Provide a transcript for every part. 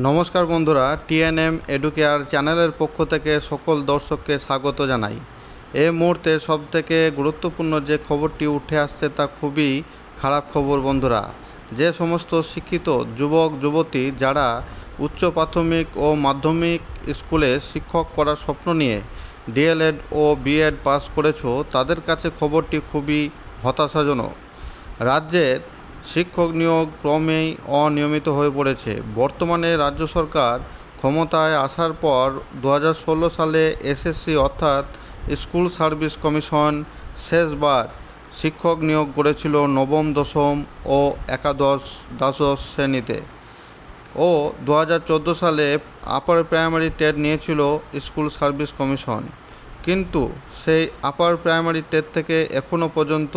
নমস্কার বন্ধুরা, TNM educare চ্যানেলের পক্ষ থেকে সকল দর্শককে স্বাগত জানাই। এ মুহূর্তে সবথেকে গুরুত্বপূর্ণ যে খবরটি উঠে আসছে তা খুবই খারাপ খবর বন্ধুরা। যে সমস্ত শিক্ষিত যুবক, যুবতী যারা উচ্চ প্রাথমিক ও মাধ্যমিক স্কুলে শিক্ষক করার স্বপ্ন নিয়ে ডিএলএড ও বিএড পাস করেছ, তাদের কাছে খবরটি খুবই হতাশাজনক। রাজ্যের শিক্ষক নিয়োগ ক্রমেই অনিয়মিত হয়ে পড়েছে। বর্তমানে রাজ্য সরকার ক্ষমতায় আসার পর দু হাজার ষোলো সালে এসএসসি অর্থাৎ স্কুল সার্ভিস কমিশন শেষবার শিক্ষক নিয়োগ করেছিল নবম, দশম ও একাদশ দ্বাদশ শ্রেণীতে ও দু হাজার চোদ্দ সালে আপার প্রাইমারি টেট নিয়েছিল স্কুল সার্ভিস কমিশন। কিন্তু সেই আপার প্রাইমারি টেট থেকে এখনও পর্যন্ত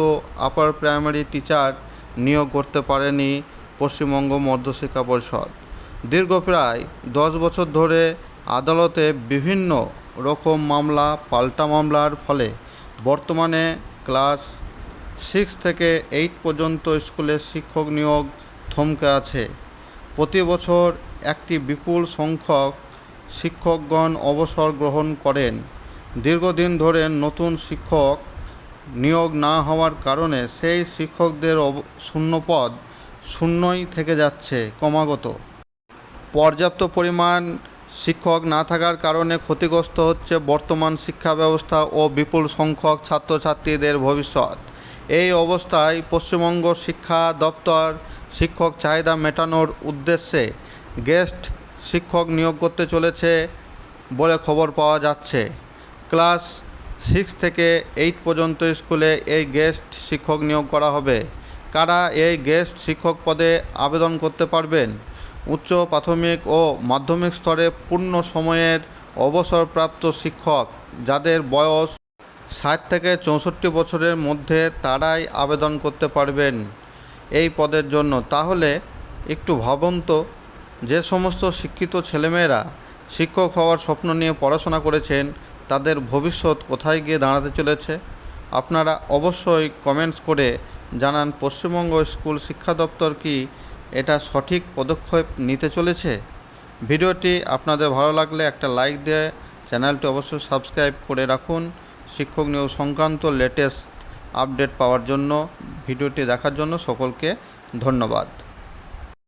আপার প্রাইমারি টিচার নিয়োগ করতে পারেনি পশ্চিমবঙ্গ মধ্যশিক্ষা পরিষদ। দীর্ঘ প্রায় দশ বছর ধরে আদালতে বিভিন্ন রকম মামলা, পাল্টা মামলার ফলে বর্তমানে ক্লাস সিক্স থেকে এইট পর্যন্ত স্কুলে শিক্ষক নিয়োগ থমকে আছে। প্রতি বছর একটি বিপুল সংখ্যক শিক্ষকগণ অবসর গ্রহণ করেন। দীর্ঘদিন ধরে নতুন শিক্ষক নিয়োগ না হওয়ার কারণে সেই শিক্ষকদের অব- শূন্য পদ শূন্যই থেকে যাচ্ছে ক্রমাগত। পর্যাপ্ত পরিমাণ শিক্ষক না থাকার কারণে ক্ষতিগ্রস্ত হচ্ছে বর্তমান শিক্ষা ব্যবস্থা ও বিপুল সংখ্যক ছাত্রছাত্রীদের ভবিষ্যৎ। এই অবস্থায় পশ্চিমবঙ্গ শিক্ষা দপ্তর শিক্ষক চাহিদা মেটানোর উদ্দেশ্যে গেস্ট শিক্ষক নিয়োগ করতে চলেছে বলে খবর পাওয়া যাচ্ছে। ক্লাস সিক্স থেকে এইট পর্যন্ত স্কুলে এই গেস্ট শিক্ষক নিয়োগ করা হবে। কারা এই গেস্ট শিক্ষক পদে আবেদন করতে পারবেন? উচ্চ প্রাথমিক ও মাধ্যমিক স্তরে পূর্ণ সময়ের অবসরপ্রাপ্ত শিক্ষক যাদের বয়স ষাট থেকে চৌষট্টি বছরের মধ্যে তারাই আবেদন করতে পারবেন এই পদের জন্য। তাহলে একটু ভাবুন তো, যে সমস্ত শিক্ষিত ছেলেমেয়েরা শিক্ষক হওয়ার স্বপ্ন নিয়ে পড়াশোনা করেছেন তাদের ভবিষ্যৎ কোথায় গিয়ে দাঁড়াতে চলেছে, আপনারা অবশ্যই কমেন্টস করে জানান, পশ্চিমবঙ্গ স্কুল শিক্ষা দপ্তর কি এটা সঠিক পদক্ষেপ নিতে চলেছে? ভিডিওটি আপনাদের ভালো লাগলে একটা লাইক দিয়ে চ্যানেলটি অবশ্যই সাবস্ক্রাইব করে রাখুন। শিক্ষক নিয়োগ সংক্রান্ত লেটেস্ট আপডেট পাওয়ার জন্য, ভিডিওটি দেখার জন্য সকলকে ধন্যবাদ।